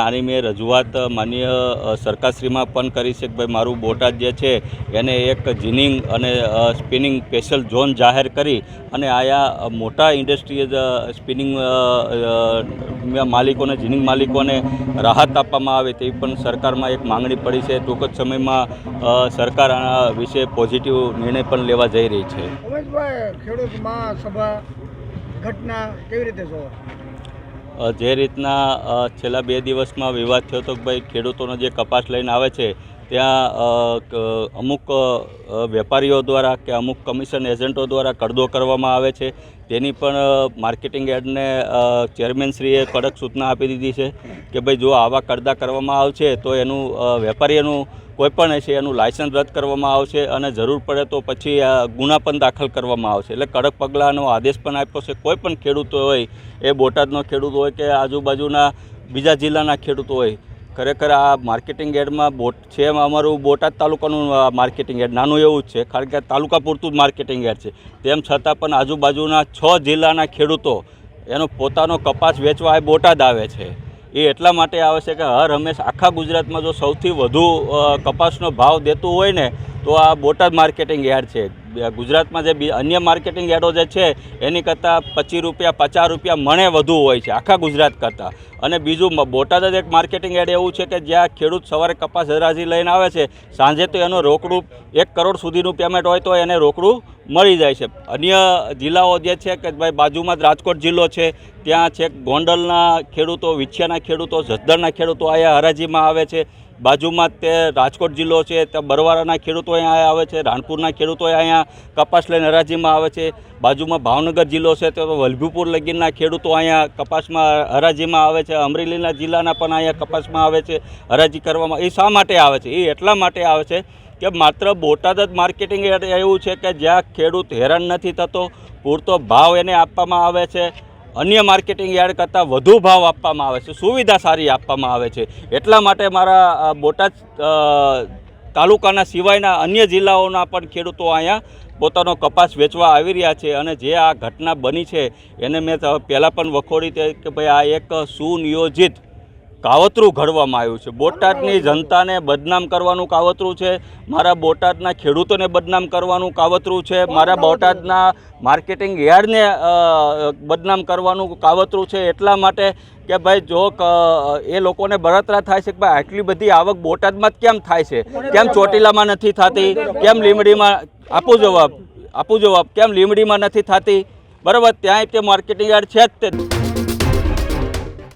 આની મેં રજૂઆત માનીય સરકારશ્રીમાં પણ કરી છે કે ભાઈ મારું બોટાદ જે છે એને એક જીનિંગ અને સ્પિનિંગ સ્પેશિયલ ઝોન જાહેર કરી અને આયા મોટા ઇન્ડસ્ટ્રીઝ સ્પિનિંગ માલિકોને, જીનિંગ માલિકોને રાહત આપવામાં આવે તેવી પણ સરકારમાં એક માંગણી પડી છે. ટૂંક જ સમયમાં સરકાર આના વિશે પોઝિટિવ નિર્ણય પણ લેવા જઈ રહી છે. ઘટના કેવી રીતે જે રીતના છેલ્લા બે દિવસમાં વિવાદ થયો હતો કે ભાઈ ખેડૂતોનો જે કપાસ લઈને આવે છે ત્યાં અમુક વેપારીઓ દ્વારા કે અમુક કમિશન એજન્ટો દ્વારા કડદો કરવામાં આવે છે. તેની પણ માર્કેટિંગ અ, ચેરમેનશ્રીએ કડક સૂચના આપી દીધી છે કે ભાઈ જો આવા કડદા કરવામાં આવશે તો એનું વેપારીઓનું કોઈપણ હશે એનું લાયસન્સ રદ કરવામાં આવશે અને જરૂર પડે તો પછી ગુના પણ દાખલ કરવામાં આવશે. એટલે કડક પગલાંનો આદેશ પણ આપ્યો છે. કોઈ પણ ખેડૂતો હોય એ બોટાદનો ખેડૂત હોય કે આજુબાજુના બીજા જિલ્લાના ખેડૂતો હોય ખરેખર આ માર્કેટિંગ એડમાં બોટ છે. અમારું બોટાદ તાલુકાનું માર્કેટિંગ એડ નાનું એવું જ છે. કારણ કે તાલુકા પૂરતું જ માર્કેટિંગ યાર્ડ છે. તેમ છતાં પણ આજુબાજુના છ જિલ્લાના ખેડૂતો એનો પોતાનો કપાસ વેચવા એ બોટાદ આવે છે. એ એટલા માટે આવે છે કે હર હંમેશ આખા ગુજરાતમાં જો સૌથી વધુ કપાસનો ભાવ દેતું હોય ને, તો આ બોટાદ માર્કેટિંગ યાર્ડ છે. ગુજરાતમાં જે અન્ય માર્કેટિંગ યાર્ડો જે છે, એની કરતાં પચીસ રૂપિયા, પચાસ રૂપિયા મણે વધુ હોય છે આખા ગુજરાત કરતાં. અને બીજું બોટાદ જ એક માર્કેટિંગ યાર્ડ એવું છે કે જ્યાં ખેડૂત સવારે કપાસ હરાજી લઈને આવે છે, સાંજે તો એનું રોકડું એક કરોડ સુધીનું પેમેન્ટ હોય તો એને રોકડું મળી જાય છે. અન્ય જિલ્લાઓ જે છે કે ભાઈ બાજુમાં જ રાજકોટ જિલ્લો છે, ત્યાં છેક ગોંડલના ખેડૂતો, વિછિયાના ખેડૂતો, જસદણના ખેડૂતો અહીંયા હરાજીમાં આવે છે. બાજુમાં તે રાજકોટ જિલ્લો છે ત્યાં બરવાડાના ખેડૂતો અહીંયા આવે છે, રાણપુરના ખેડૂતો અહીંયા કપાસ લઈને હરાજીમાં આવે છે, બાજુમાં ભાવનગર જિલ્લો છે, તો વલભીપુર લગીનના ખેડૂતો અહીંયા કપાસમાં હરાજીમાં આવે છે, અમરેલીના જિલ્લાના પણ અહીંયા કપાસમાં આવે છે, હરાજી કરવામાં, એ શા માટે આવે છે? એ એટલા માટે આવે છે કે માત્ર બોટાદ જ માર્કેટિંગ એવું છે કે જ્યાં ખેડૂત હેરાન નથી થતો, પૂરતો ભાવ એને આપવામાં આવે છે અન્ય માર્કેટિંગ યાર્ડ કરતાં વધુ ભાવ આપવામાં આવે છે, સુવિધા સારી આપવામાં આવે છે. એટલા માટે મારા બોટાદ તાલુકાના સિવાયના અન્ય જિલ્લાઓના પણ ખેડૂતો અહીંયા પોતાનો કપાસ વેચવા આવી રહ્યા છે અને જે આ ઘટના બની છે, એને મેં પહેલાં પણ વખોડી કે ભાઈ આ એક સુનિયોજિત કાવતરું ઘડવામાં આવ્યું છે. બોટાદની જનતાને બદનામ કરવાનું કાવતરું છે. મારા બોટાદના ખેડૂતોને બદનામ કરવાનું કાવતરું છે. મારા બોટાદના માર્કેટિંગ યાર્ડને બદનામ કરવાનું કાવતરું છે. એટલા માટે કે ભાઈ જો એ લોકોને બળતરા થાય છે કે ભાઈ આટલી બધી આવક બોટાદમાં કેમ થાય છે? કેમ ચોટીલામાં નથી થતી? કેમ લીમડીમાં આપું જવાબ આપું જવાબ, કેમ લીમડીમાં નથી થતી? બરાબર ત્યાં તે માર્કેટિંગ યાર્ડ છે જ તે.